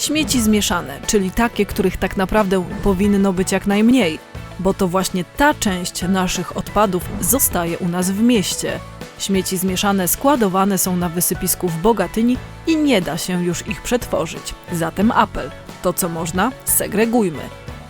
Śmieci zmieszane, czyli takie, których tak naprawdę powinno być jak najmniej, bo to właśnie ta część naszych odpadów zostaje u nas w mieście. Śmieci zmieszane składowane są na wysypisku w Bogatyni i nie da się już ich przetworzyć. Zatem apel: to co można, segregujmy.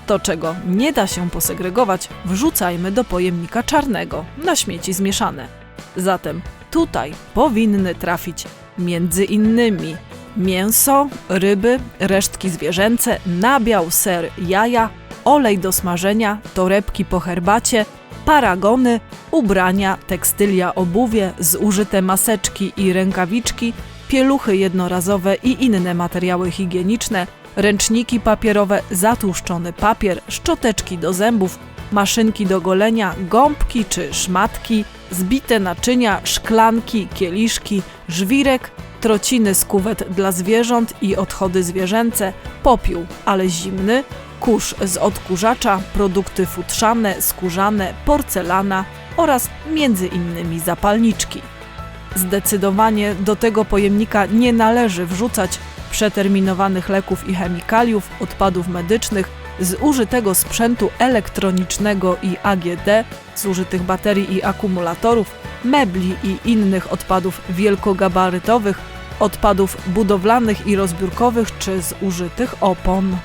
To, czego nie da się posegregować, wrzucajmy do pojemnika czarnego na śmieci zmieszane. Zatem tutaj powinny trafić między innymi mięso, ryby, resztki zwierzęce, nabiał, ser, jaja, olej do smażenia, torebki po herbacie, paragony, ubrania, tekstylia, obuwie, zużyte maseczki i rękawiczki, pieluchy jednorazowe i inne materiały higieniczne, ręczniki papierowe, zatłuszczony papier, szczoteczki do zębów, maszynki do golenia, gąbki czy szmatki, zbite naczynia, szklanki, kieliszki, żwirek, trociny z kuwet dla zwierząt i odchody zwierzęce, popiół, ale zimny, kurz z odkurzacza, produkty futrzane, skórzane, porcelana oraz między innymi zapalniczki. Zdecydowanie do tego pojemnika nie należy wrzucać przeterminowanych leków i chemikaliów, odpadów medycznych, zużytego sprzętu elektronicznego i AGD, zużytych baterii i akumulatorów, mebli i innych odpadów wielkogabarytowych, odpadów budowlanych i rozbiórkowych czy zużytych opon.